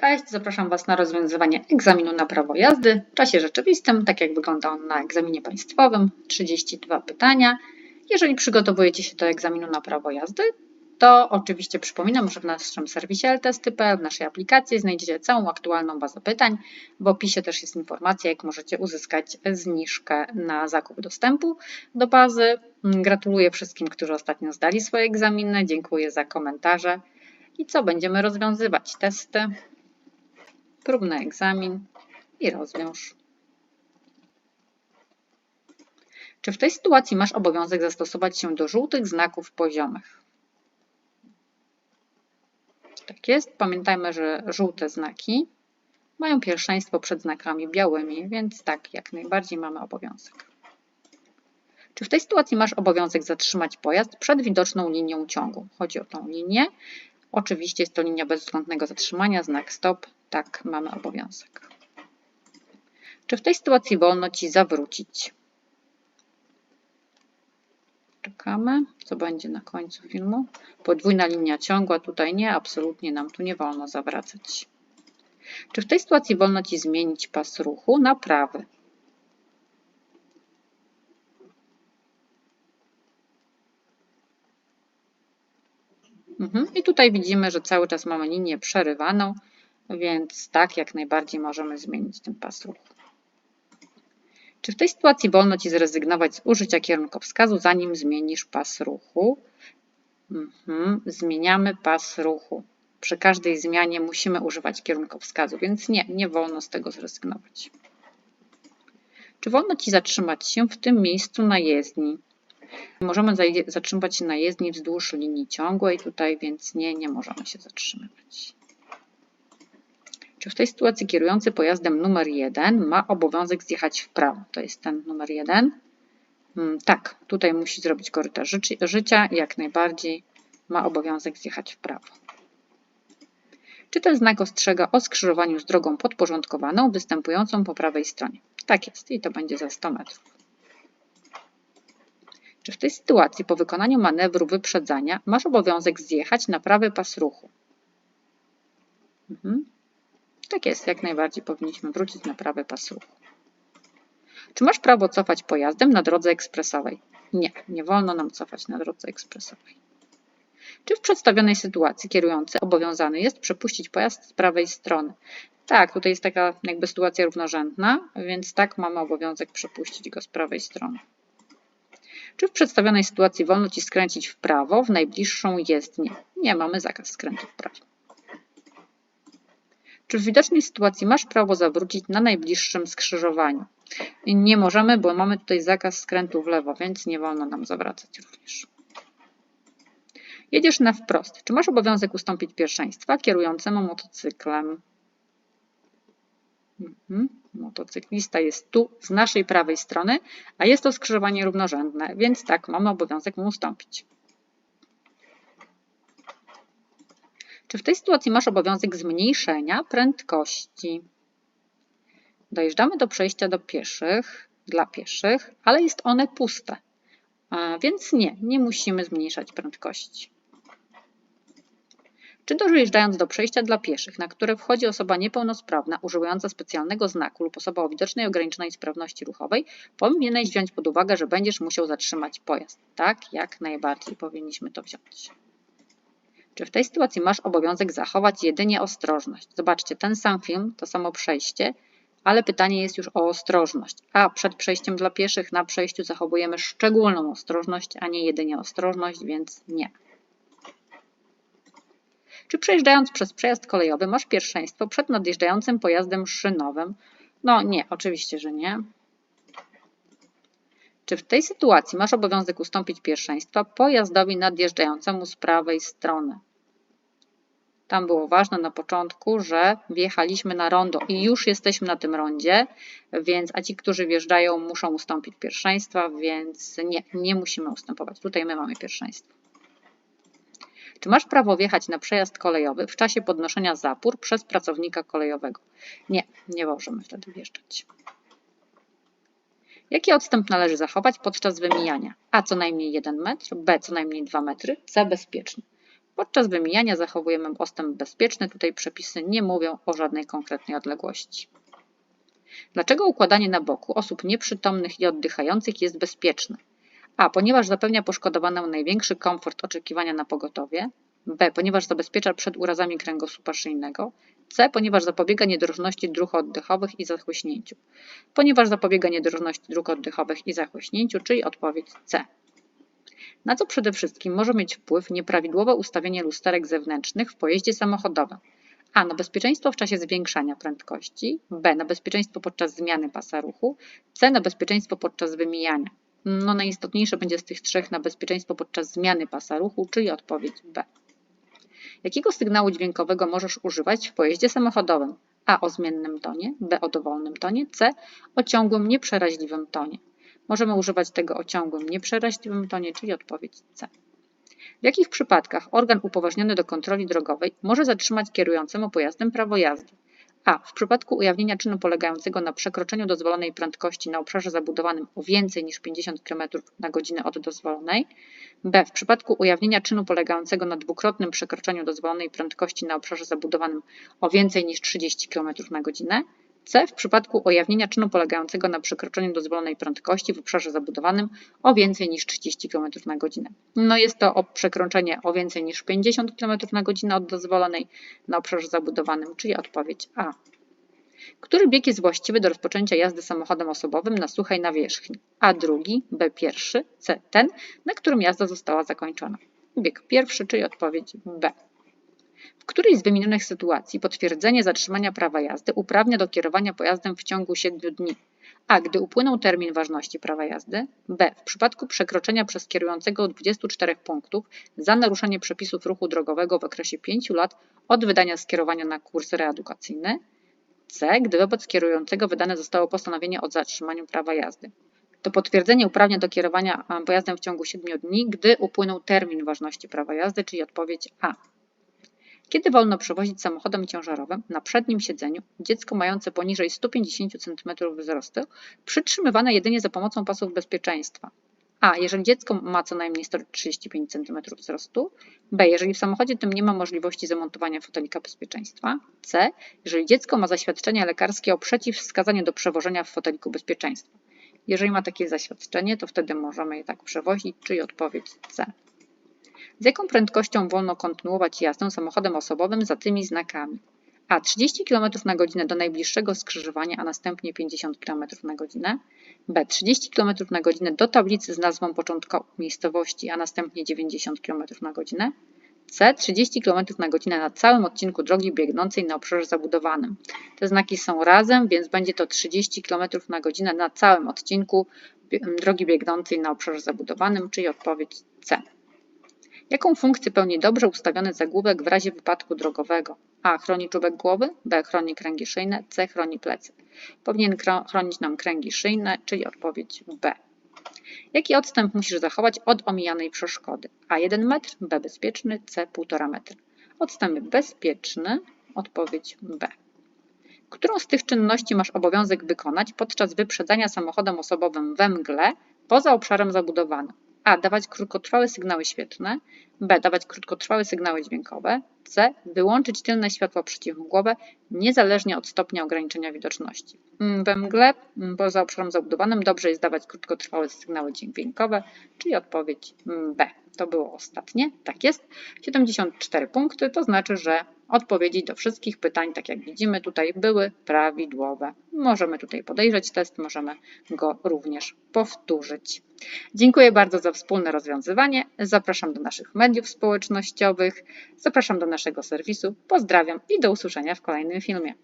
Cześć, zapraszam Was na rozwiązywanie egzaminu na prawo jazdy w czasie rzeczywistym, tak jak wygląda on na egzaminie państwowym. 32 pytania. Jeżeli przygotowujecie się do egzaminu na prawo jazdy, to oczywiście przypominam, że w naszym serwisie ltesty.pl, w naszej aplikacji znajdziecie całą aktualną bazę pytań. W opisie też jest informacja, jak możecie uzyskać zniżkę na zakup dostępu do bazy. Gratuluję wszystkim, którzy ostatnio zdali swoje egzaminy. Dziękuję za komentarze. I co będziemy rozwiązywać? Testy, próbny egzamin i rozwiąż. Czy w tej sytuacji masz obowiązek zastosować się do żółtych znaków poziomych? Tak jest. Pamiętajmy, że żółte znaki mają pierwszeństwo przed znakami białymi, więc tak, jak najbardziej mamy obowiązek. Czy w tej sytuacji masz obowiązek zatrzymać pojazd przed widoczną linią ciągu? Chodzi o tą linię. Oczywiście jest to linia bezwzględnego zatrzymania, znak stop. Tak, mamy obowiązek. Czy w tej sytuacji wolno Ci zawrócić? Czekamy, co będzie na końcu filmu. Podwójna linia ciągła, tutaj nie, absolutnie nam tu nie wolno zawracać. Czy w tej sytuacji wolno Ci zmienić pas ruchu na prawy? Mhm. I tutaj widzimy, że cały czas mamy linię przerywaną, więc tak, jak najbardziej możemy zmienić ten pas ruchu. Czy w tej sytuacji wolno Ci zrezygnować z użycia kierunkowskazu, zanim zmienisz pas ruchu? Mhm. Zmieniamy pas ruchu. Przy każdej zmianie musimy używać kierunkowskazu, więc nie, nie wolno z tego zrezygnować. Czy wolno Ci zatrzymać się w tym miejscu na jezdni? Możemy zatrzymać się na jezdni wzdłuż linii ciągłej tutaj, więc nie, nie możemy się zatrzymywać. Czy w tej sytuacji kierujący pojazdem numer 1 ma obowiązek zjechać w prawo? To jest ten numer 1. Hmm, tak, tutaj musi zrobić korytarz życi życia, jak najbardziej ma obowiązek zjechać w prawo. Czy ten znak ostrzega o skrzyżowaniu z drogą podporządkowaną występującą po prawej stronie? Tak jest i to będzie za 100 metrów. Czy w tej sytuacji po wykonaniu manewru wyprzedzania masz obowiązek zjechać na prawy pas ruchu? Mhm. Tak jest, jak najbardziej powinniśmy wrócić na prawy pas ruchu. Czy masz prawo cofać pojazdem na drodze ekspresowej? Nie, nie wolno nam cofać na drodze ekspresowej. Czy w przedstawionej sytuacji kierujący obowiązany jest przepuścić pojazd z prawej strony? Tak, tutaj jest taka jakby sytuacja równorzędna, więc tak mamy obowiązek przepuścić go z prawej strony. Czy w przedstawionej sytuacji wolno Ci skręcić w prawo w najbliższą jezdnię? Nie, mamy zakaz skrętu w prawo. Czy w widocznej sytuacji masz prawo zawrócić na najbliższym skrzyżowaniu? Nie możemy, bo mamy tutaj zakaz skrętu w lewo, więc nie wolno nam zawracać również. Jedziesz na wprost. Czy masz obowiązek ustąpić pierwszeństwa kierującemu motocyklem? Mhm. Motocyklista jest tu z naszej prawej strony, a jest to skrzyżowanie równorzędne, więc tak, mamy obowiązek mu ustąpić. Czy w tej sytuacji masz obowiązek zmniejszenia prędkości? Dojeżdżamy do przejścia do pieszych, dla pieszych, ale jest one puste, więc nie, nie musimy zmniejszać prędkości. Czy dojeżdżając do przejścia dla pieszych, na które wchodzi osoba niepełnosprawna używająca specjalnego znaku lub osoba o widocznej ograniczonej sprawności ruchowej, powinieneś wziąć pod uwagę, że będziesz musiał zatrzymać pojazd. Tak, jak najbardziej powinniśmy to wziąć. Czy w tej sytuacji masz obowiązek zachować jedynie ostrożność? Zobaczcie, ten sam film, to samo przejście, ale pytanie jest już o ostrożność. A przed przejściem dla pieszych na przejściu zachowujemy szczególną ostrożność, a nie jedynie ostrożność, więc nie. Czy przejeżdżając przez przejazd kolejowy masz pierwszeństwo przed nadjeżdżającym pojazdem szynowym? No nie, oczywiście, że nie. Czy w tej sytuacji masz obowiązek ustąpić pierwszeństwa pojazdowi nadjeżdżającemu z prawej strony? Tam było ważne na początku, że wjechaliśmy na rondo i już jesteśmy na tym rondzie, więc a ci, którzy wjeżdżają, muszą ustąpić pierwszeństwa, więc nie, nie musimy ustępować. Tutaj my mamy pierwszeństwo. Czy masz prawo wjechać na przejazd kolejowy w czasie podnoszenia zapór przez pracownika kolejowego? Nie, nie możemy wtedy wjeżdżać. Jaki odstęp należy zachować podczas wymijania? A co najmniej 1 metr, B co najmniej 2 metry, C bezpiecznie. Podczas wymijania zachowujemy odstęp bezpieczny. Tutaj przepisy nie mówią o żadnej konkretnej odległości. Dlaczego układanie na boku osób nieprzytomnych i oddychających jest bezpieczne? A. Ponieważ zapewnia poszkodowanemu największy komfort oczekiwania na pogotowie. B. Ponieważ zabezpiecza przed urazami kręgosłupa szyjnego. C. Ponieważ zapobiega niedrożności dróg oddechowych i zachłyśnięciu. Ponieważ zapobiega niedrożności dróg oddechowych i zachłyśnięciu, czyli odpowiedź C. Na co przede wszystkim może mieć wpływ nieprawidłowe ustawienie lusterek zewnętrznych w pojeździe samochodowym? A. Na bezpieczeństwo w czasie zwiększania prędkości. B. Na bezpieczeństwo podczas zmiany pasa ruchu. C. Na bezpieczeństwo podczas wymijania. No najistotniejsze będzie z tych trzech na bezpieczeństwo podczas zmiany pasa ruchu, czyli odpowiedź B. Jakiego sygnału dźwiękowego możesz używać w pojeździe samochodowym? A. O zmiennym tonie, B. O dowolnym tonie, C. O ciągłym, nieprzeraźliwym tonie. Możemy używać tego o ciągłym, nieprzeraźliwym tonie, czyli odpowiedź C. W jakich przypadkach organ upoważniony do kontroli drogowej może zatrzymać kierującemu pojazdem prawo jazdy? A. W przypadku ujawnienia czynu polegającego na przekroczeniu dozwolonej prędkości na obszarze zabudowanym o więcej niż 50 km na godzinę od dozwolonej. B. W przypadku ujawnienia czynu polegającego na dwukrotnym przekroczeniu dozwolonej prędkości na obszarze zabudowanym o więcej niż 30 km na godzinę. C. W przypadku ujawnienia czynu polegającego na przekroczeniu dozwolonej prędkości w obszarze zabudowanym o więcej niż 30 km na godzinę. No jest to przekroczenie o więcej niż 50 km na godzinę od dozwolonej na obszarze zabudowanym, czyli odpowiedź A. Który bieg jest właściwy do rozpoczęcia jazdy samochodem osobowym na suchej nawierzchni? A drugi, B pierwszy, C ten, na którym jazda została zakończona. Bieg pierwszy, czyli odpowiedź B. W której z wymienionych sytuacji potwierdzenie zatrzymania prawa jazdy uprawnia do kierowania pojazdem w ciągu 7 dni? A. Gdy upłynął termin ważności prawa jazdy. B. W przypadku przekroczenia przez kierującego 24 punktów za naruszenie przepisów ruchu drogowego w okresie 5 lat od wydania skierowania na kurs reedukacyjny. C. Gdy wobec kierującego wydane zostało postanowienie o zatrzymaniu prawa jazdy. To potwierdzenie uprawnia do kierowania pojazdem w ciągu 7 dni, gdy upłynął termin ważności prawa jazdy, czyli odpowiedź A. Kiedy wolno przewozić samochodem ciężarowym na przednim siedzeniu dziecko mające poniżej 150 cm wzrostu, przytrzymywane jedynie za pomocą pasów bezpieczeństwa? A. Jeżeli dziecko ma co najmniej 135 cm wzrostu. B. Jeżeli w samochodzie tym nie ma możliwości zamontowania fotelika bezpieczeństwa. C. Jeżeli dziecko ma zaświadczenie lekarskie o przeciwwskazaniu do przewożenia w foteliku bezpieczeństwa. Jeżeli ma takie zaświadczenie, to wtedy możemy je tak przewozić, czyli odpowiedź C. Z jaką prędkością wolno kontynuować jazdę samochodem osobowym za tymi znakami? A 30 km na godzinę do najbliższego skrzyżowania, a następnie 50 km na godzinę. B 30 km na godzinę do tablicy z nazwą początkową miejscowości, a następnie 90 km na godzinę. C 30 km na godzinę na całym odcinku drogi biegnącej na obszarze zabudowanym. Te znaki są razem, więc będzie to 30 km na godzinę na całym odcinku drogi biegnącej na obszarze zabudowanym, czyli odpowiedź C. Jaką funkcję pełni dobrze ustawiony zagłówek w razie wypadku drogowego? A. Chroni czubek głowy, B. Chroni kręgi szyjne, C. Chroni plecy. Powinien chronić nam kręgi szyjne, czyli odpowiedź B. Jaki odstęp musisz zachować od omijanej przeszkody? A 1 metr, B bezpieczny, C 1,5 metra. Odstęp bezpieczny, odpowiedź B. Którą z tych czynności masz obowiązek wykonać podczas wyprzedzania samochodem osobowym we mgle poza obszarem zabudowanym? A. Dawać krótkotrwałe sygnały świetlne. B. Dawać krótkotrwałe sygnały dźwiękowe. C. Wyłączyć tylne światła przeciwmgłowe niezależnie od stopnia ograniczenia widoczności. Mm, we mgle mm, poza obszarem zabudowanym dobrze jest dawać krótkotrwałe sygnały dźwiękowe, czyli odpowiedź mm, B. To było ostatnie. Tak jest. 74 punkty, to znaczy, że odpowiedzi do wszystkich pytań, tak jak widzimy tutaj, były prawidłowe. Możemy tutaj podejrzeć test, możemy go również powtórzyć. Dziękuję bardzo za wspólne rozwiązywanie. Zapraszam do naszych mediów społecznościowych, zapraszam do naszego serwisu. Pozdrawiam i do usłyszenia w kolejnym filmie.